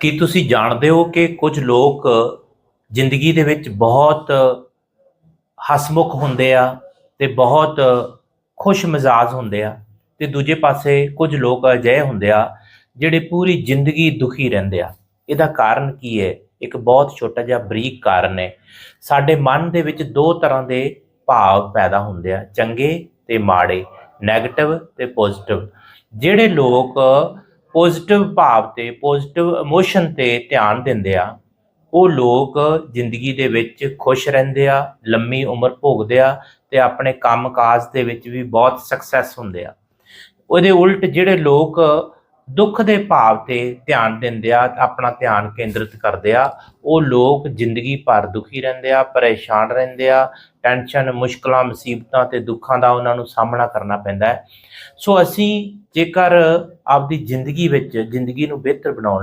ਕੀ ਤੁਸੀਂ ਜਾਣਦੇ ਹੋ ਕਿ ਕੁਝ ਲੋਕ ਜ਼ਿੰਦਗੀ ਦੇ ਵਿੱਚ ਬਹੁਤ ਹਸਮੁਖ ਹੁੰਦੇ ਆ ਤੇ ਬਹੁਤ ਖੁਸ਼ ਮਿਜ਼ਾਜ ਹੁੰਦੇ ਆ? ਤੇ ਦੂਜੇ ਪਾਸੇ ਕੁਝ ਲੋਕ ਅਜਿਹੇ ਹੁੰਦੇ ਆ ਜਿਹੜੇ ਪੂਰੀ ਜ਼ਿੰਦਗੀ ਦੁਖੀ ਰਹਿੰਦੇ ਆ। ਇਹਦਾ ਕਾਰਨ ਕੀ ਹੈ? ਇੱਕ ਬਹੁਤ ਛੋਟਾ ਜਿਹਾ ਬਰੀਕ ਕਾਰਨ ਹੈ। ਸਾਡੇ ਮਨ ਦੇ ਵਿੱਚ ਦੋ ਤਰ੍ਹਾਂ ਦੇ ਭਾਵ ਪੈਦਾ ਹੁੰਦੇ ਆ, ਚੰਗੇ ਤੇ ਮਾੜੇ 네ਗੇਟਿਵ ਤੇ ਪੋਜ਼ਿਟਿਵ ਜਿਹੜੇ ਲੋਕ ਪੋਜ਼ਿਟਿਵ ਭਾਵ ਤੇ, ਪੋਜ਼ਿਟਿਵ ਇਮੋਸ਼ਨ ਤੇ ਧਿਆਨ ਦਿੰਦੇ ਆ। ਉਹ ਲੋਕ ਜ਼ਿੰਦਗੀ ਦੇ ਵਿੱਚ ਖੁਸ਼ ਰਹਿੰਦੇ ਆ, ਲੰਮੀ ਉਮਰ ਭੋਗਦੇ ਆ ਤੇ ਆਪਣੇ ਕੰਮਕਾਜ ਦੇ ਵਿੱਚ ਵੀ ਬਹੁਤ ਸਕਸੈਸ ਹੁੰਦੇ ਆ। ਉਹਦੇ ਉਲਟ ਜਿਹੜੇ ਲੋਕ ਦੁੱਖ ਦੇ ਭਾਵ ਤੇ ਧਿਆਨ ਦਿੰਦੇ ਆ, ਆਪਣਾ ਧਿਆਨ ਕੇਂਦਰਿਤ ਕਰਦੇ ਆ। ਉਹ ਲੋਕ ਜ਼ਿੰਦਗੀ ਭਰ ਦੁਖੀ ਰਹਿੰਦੇ ਆ, ਪਰੇਸ਼ਾਨ ਰਹਿੰਦੇ ਆ। ਟੈਨਸ਼ਨ, ਮੁਸ਼ਕਲਾਂ, ਮੁਸੀਬਤਾਂ ਤੇ ਦੁੱਖਾਂ ਦਾ ਉਹਨਾਂ ਨੂੰ ਸਾਹਮਣਾ ਕਰਨਾ ਪੈਂਦਾ ਹੈ। ਸੋ ਅਸੀਂ ਜੇਕਰ ਆਪਦੀ ਜ਼ਿੰਦਗੀ ਵਿੱਚ ਜ਼ਿੰਦਗੀ ਨੂੰ ਬਿਹਤਰ ਬਣਾਉਣ ਲਈ